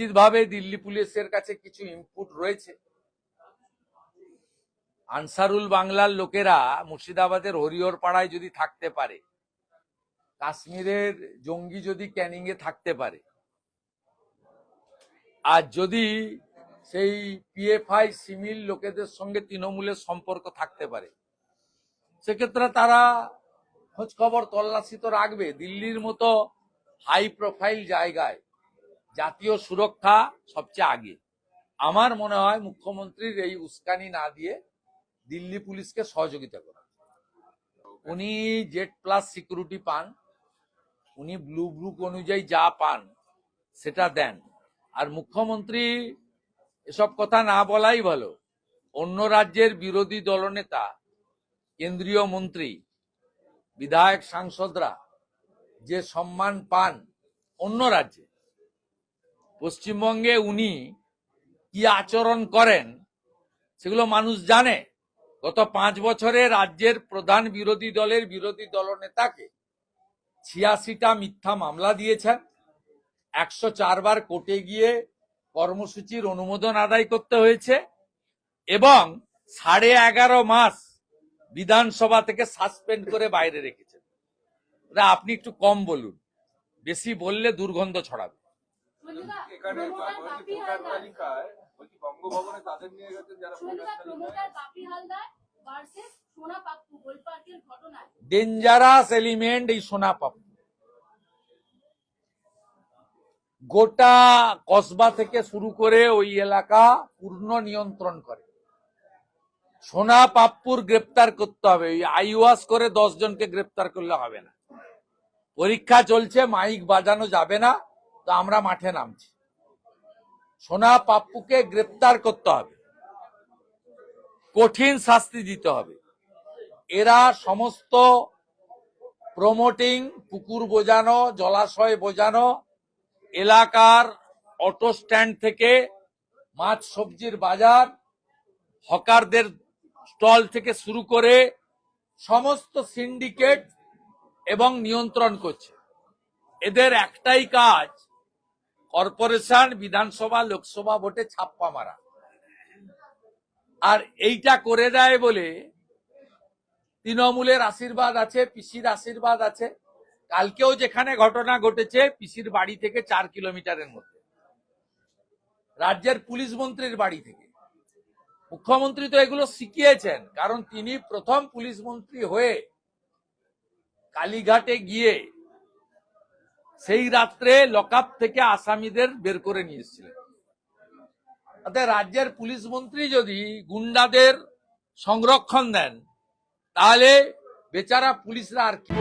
নিশ্চিতভাবে দিল্লি পুলিশের কাছে কিছু ইনপুট রয়েছে। আনসারুল বাংলার লোকেরা মুর্শিদাবাদের হরিহর পাড়ায় যদি থাকতে পারে, কাশ্মীরের জঙ্গি যদি ক্যানিং এ থাকতে পারে, আর যদি সেই পিএফআই সিমিল লোকেদের সঙ্গে তৃণমূলের সম্পর্ক থাকতে পারে, সেক্ষেত্রে তারা খোঁজ খবর তল্লাশি তো রাখবে। দিল্লির মতো হাই প্রোফাইল জায়গায় জাতীয় সুরক্ষা সবচেয়ে আগে। আমার মনে হয় মুখ্যমন্ত্রীর এই উস্কানি না দিয়ে দিল্লি পুলিশকে সহযোগিতা করা। উনি জেড প্লাস সিকিউরিটি পান, উনি ব্লু বুক অনুযায়ী যা পান, সেটা দেন। আর মুখ্যমন্ত্রী এসব কথা না বলাই ভালো। অন্য রাজ্যের বিরোধী দলনেতা, কেন্দ্রীয় মন্ত্রী, বিধায়ক সাংসদরা যে সম্মান পান অন্য রাজ্যে পশ্চিমবঙ্গে উনি কি আচরণ করেন, সেগুলো মানুষ জানে। গত পাঁচ বছরে রাজ্যের প্রধান বিরোধী দলের বিরোধী দলনেতাকে ছিয়াশিটা মিথ্যা মামলা দিয়েছেন। একশো চারবার কোর্টে গিয়ে কর্মসূচির অনুমোদন আদায় করতে হয়েছে এবং সাড়ে এগারো মাস বিধানসভা থেকে সাসপেন্ড করে বাইরে রেখেছেন। আপনি একটু কম বলুন, বেশি বললে দুর্গন্ধ ছড়াবে। এখানে প্রমোটার বাপি ভোটার হালদার। তালিকায় বলছি বঙ্গভবনে তাদের নিয়ে গেছেন যারা সন্ধ্যা প্রমোটার বাপি হালদার ভার্সেস সোনা পাপ্পু গোলপার্কের ঘটনায় ডেঞ্জারাস এলিমেন্ট এই সোনা পাপ্পু। গোটা কসবা থেকে শুরু করে ওই এলাকা পূর্ণ নিয়ন্ত্রণ করে। সোনা পাপ্পুর গ্রেপ্তার করতে হবে। ওই আইওয়াস করে দশ জনকে গ্রেপ্তার করলে হবে না। পরীক্ষা চলছে মাইক বাজানো যাবে না। তো আমরা মাঠে নামছি। সোনা পাপ্পুকে গ্রেপ্তার করতে হবে। কঠিন শাস্তি দিতে হবে। এরা সমস্ত প্রমোটিং, পুকুর বোঝানো, জলাশয় বোঝানো, এলাকার অটো স্ট্যান্ড থেকে মাছ সবজির বাজার, হকারদের স্টল থেকে শুরু করে সমস্ত সিন্ডিকেট এবং নিয়ন্ত্রণ করছে। এদের একটাই কাজ কর্পোরেশন, বিধানসভা, লোকসভা ভোটে ছাপ্পা মারা। আর এইটা করে দেয় বলে তৃণমূলের আশীর্বাদ আছে, পিসির আশীর্বাদ আছে। কালকেও যেখানে ঘটনা ঘটেছে, পিসির বাড়ি থেকে চার কিলোমিটারের মধ্যে। রাজ্যের পুলিশ মন্ত্রীর বাড়ি থেকে। মুখ্যমন্ত্রী তো এগুলো শিখিয়েছেন, কারণ তিনি প্রথম পুলিশ মন্ত্রী হয়ে কালীঘাটে গিয়ে সেই রাত্রে লকআপ থেকে আসামিদের বের করে নিয়ে এসেছিলেন অর্থাৎ রাজ্যের পুলিশ মন্ত্রী যদি গুন্ডাদের সংরক্ষণ দেন, তাহলে বেচারা পুলিশরা আর কি